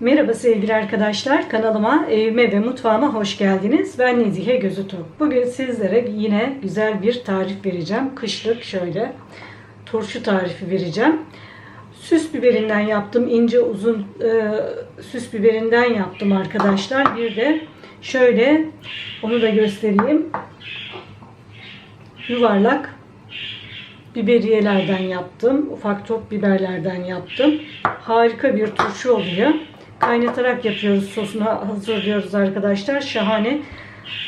Merhaba sevgili arkadaşlar. Kanalıma, evime ve mutfağıma hoş geldiniz. Ben Nezihe Gözütok. Bugün sizlere yine güzel bir tarif vereceğim. Kışlık şöyle turşu tarifi vereceğim. Süs biberinden yaptım. ince uzun e, süs biberinden yaptım arkadaşlar. Bir de şöyle onu da göstereyim. Yuvarlak biberiyelerden yaptım. Ufak top biberlerden yaptım. Harika bir turşu oluyor. Kaynatarak yapıyoruz. Sosunu hazırlıyoruz arkadaşlar. Şahane.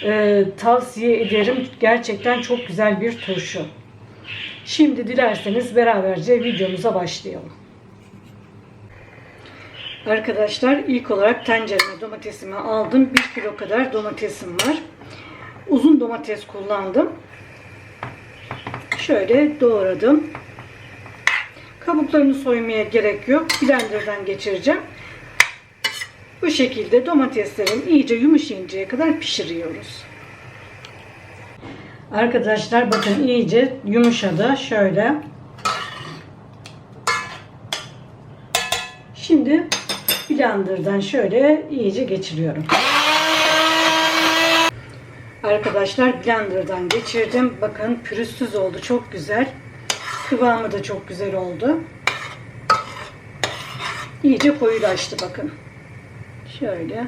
Ee, tavsiye ederim. Gerçekten çok güzel bir turşu. Şimdi dilerseniz beraberce videomuza başlayalım. Arkadaşlar ilk olarak tencereme domatesimi aldım. 1 kilo kadar domatesim var. Uzun domates kullandım. Şöyle doğradım. Kabuklarını soymaya gerek yok. Blender'dan geçireceğim. Bu şekilde domateslerin iyice yumuşayıncaya kadar pişiriyoruz. Arkadaşlar bakın iyice yumuşadı. Şöyle. Şimdi blenderdan şöyle iyice geçiriyorum. Arkadaşlar blenderdan geçirdim. Bakın pürüzsüz oldu. Çok güzel. Kıvamı da çok güzel oldu. İyice koyulaştı bakın. Şöyle.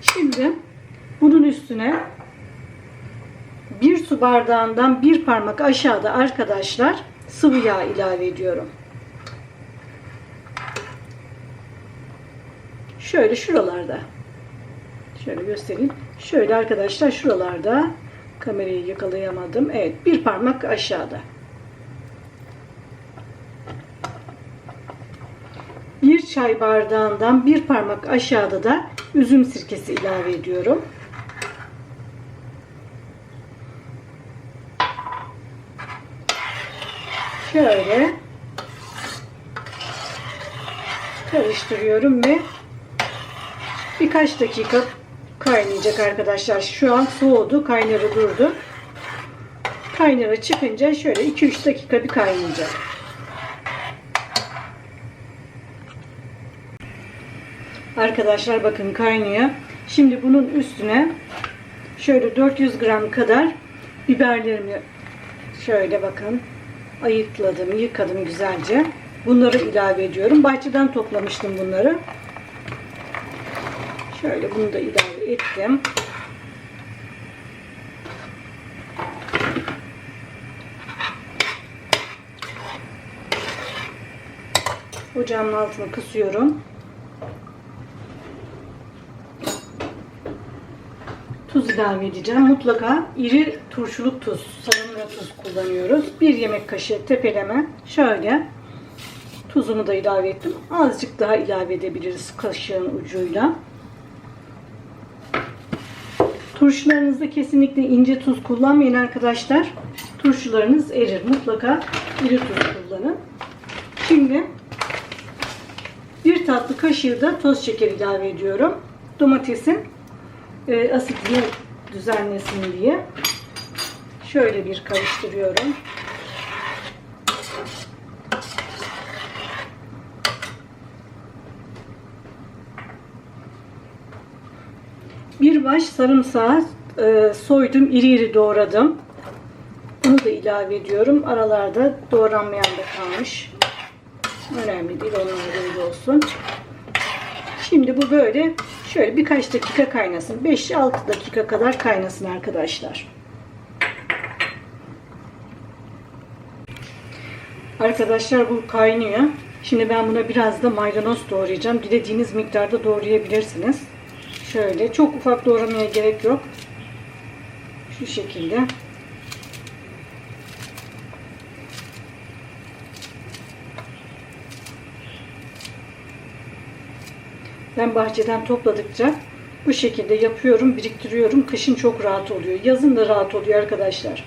Şimdi bunun üstüne bir su bardağından bir parmak aşağıda arkadaşlar sıvı yağ ilave ediyorum. Şöyle şuralarda. Şöyle göstereyim. Şöyle arkadaşlar şuralarda kamerayı yakalayamadım. Evet bir parmak aşağıda. Bir çay bardağından bir parmak aşağıda da üzüm sirkesi ilave ediyorum. Şöyle karıştırıyorum ve birkaç dakika kaynayacak arkadaşlar. Şu an soğudu, kaynarı durdu. Kaynarı çıkınca şöyle 2-3 dakika bir kaynayacak. Arkadaşlar bakın kaynıyor. Şimdi bunun üstüne şöyle 400 gram kadar biberlerimi şöyle bakın ayıkladım, yıkadım güzelce. Bunları ilave ediyorum. Bahçeden toplamıştım bunları. Şöyle bunu da ilave ettim. Ocağımın altını kısıyorum. İlave edeceğim. Mutlaka iri turşuluk tuz, salınma tuz kullanıyoruz. Bir yemek kaşığı tepeleme. Şöyle tuzumu da ilave ettim. Azıcık daha ilave edebiliriz kaşığın ucuyla. Turşularınızda kesinlikle ince tuz kullanmayın arkadaşlar. Turşularınız erir. Mutlaka iri tuz kullanın. Şimdi bir tatlı kaşığı da toz şeker ilave ediyorum. Domatesin e, asitliği düzenlesin diye. Şöyle bir karıştırıyorum. Bir baş sarımsağı e, soydum, iri iri doğradım. Bunu da ilave ediyorum. Aralarda doğranmayan da kalmış. Önemli değil, onlar da olsun. Şimdi bu böyle şöyle birkaç dakika kaynasın. 5-6 dakika kadar kaynasın arkadaşlar. Arkadaşlar bu kaynıyor. Şimdi ben buna biraz da maydanoz doğrayacağım. Dilediğiniz miktarda doğrayabilirsiniz. Şöyle çok ufak doğramaya gerek yok. Şu şekilde. Ben bahçeden topladıkça bu şekilde yapıyorum, biriktiriyorum. Kışın çok rahat oluyor. Yazın da rahat oluyor arkadaşlar.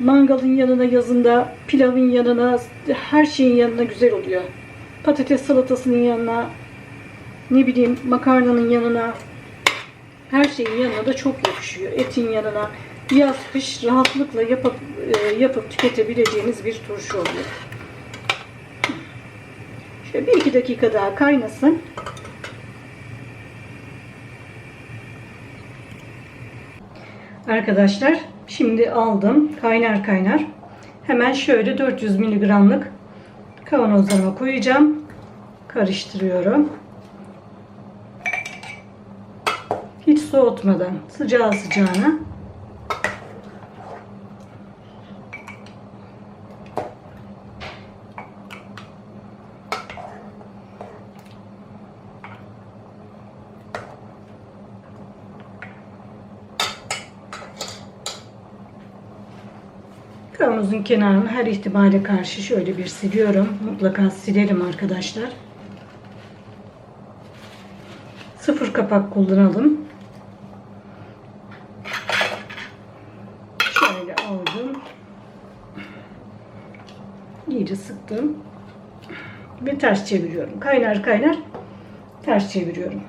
Mangalın yanına, yazında pilavın yanına, her şeyin yanına güzel oluyor. Patates salatasının yanına, ne bileyim makarnanın yanına, her şeyin yanına da çok yakışıyor. Etin yanına. yaz kış rahatlıkla yapıp, e, yapıp tüketebileceğiniz bir turşu oluyor. Şöyle bir iki dakika daha kaynasın. Arkadaşlar şimdi aldım kaynar kaynar. Hemen şöyle 400 miligramlık kavanozlarıma koyacağım. Karıştırıyorum. Hiç soğutmadan sıcağı sıcağına Kavanozun kenarını her ihtimale karşı şöyle bir siliyorum. Mutlaka silerim arkadaşlar. Sıfır kapak kullanalım. Şöyle aldım. İyice sıktım. Ve ters çeviriyorum. Kaynar kaynar ters çeviriyorum.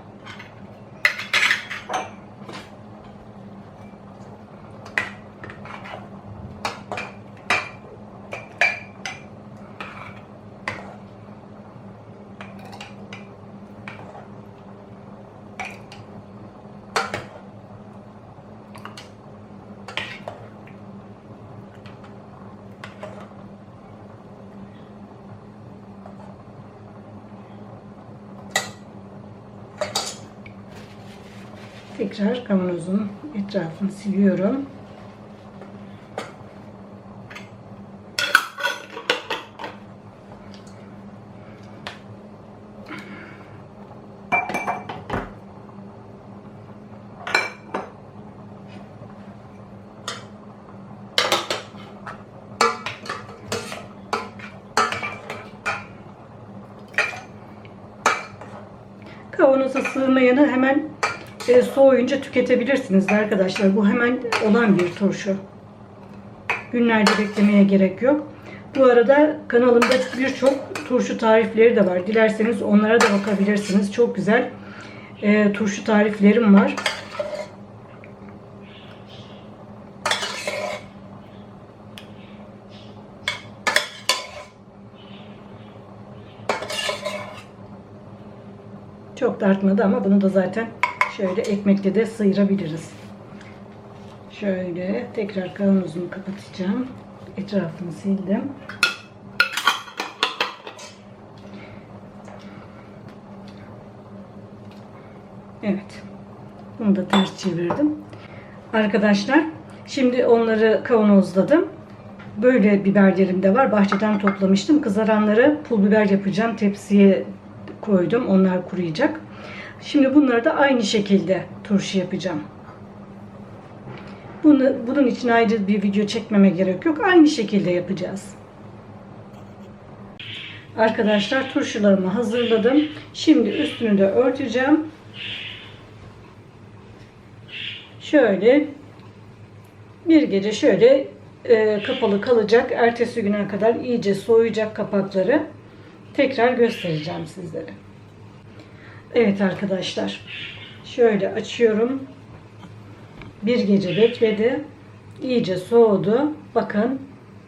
Tekrar kavanozun etrafını siliyorum. Kavanoza sığmayanı hemen e, soğuyunca tüketebilirsiniz arkadaşlar. Bu hemen olan bir turşu. Günlerce beklemeye gerek yok. Bu arada kanalımda birçok turşu tarifleri de var. Dilerseniz onlara da bakabilirsiniz. Çok güzel e, turşu tariflerim var. Çok da artmadı ama bunu da zaten şöyle ekmekle de sıyırabiliriz. Şöyle tekrar kavanozumu kapatacağım. Etrafını sildim. Evet. Bunu da ters çevirdim. Arkadaşlar şimdi onları kavanozladım. Böyle biberlerim de var. Bahçeden toplamıştım. Kızaranları pul biber yapacağım. Tepsiye koydum. Onlar kuruyacak. Şimdi bunları da aynı şekilde turşu yapacağım. Bunu, bunun için ayrı bir video çekmeme gerek yok. Aynı şekilde yapacağız. Arkadaşlar turşularımı hazırladım. Şimdi üstünü de örteceğim. Şöyle bir gece şöyle e, kapalı kalacak. Ertesi güne kadar iyice soğuyacak kapakları. Tekrar göstereceğim sizlere. Evet arkadaşlar. Şöyle açıyorum. Bir gece bekledi. İyice soğudu. Bakın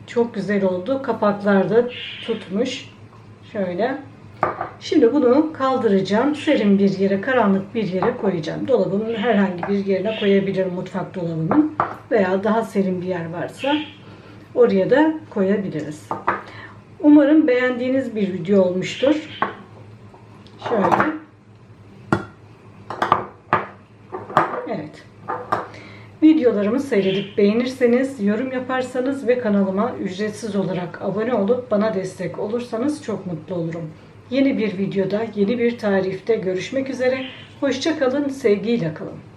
çok güzel oldu. Kapaklar da tutmuş. Şöyle. Şimdi bunu kaldıracağım. Serin bir yere, karanlık bir yere koyacağım. Dolabımın herhangi bir yerine koyabilirim mutfak dolabımın. Veya daha serin bir yer varsa oraya da koyabiliriz. Umarım beğendiğiniz bir video olmuştur. Şöyle. Evet. Videolarımı seyredip beğenirseniz, yorum yaparsanız ve kanalıma ücretsiz olarak abone olup bana destek olursanız çok mutlu olurum. Yeni bir videoda, yeni bir tarifte görüşmek üzere. Hoşça kalın, sevgiyle kalın.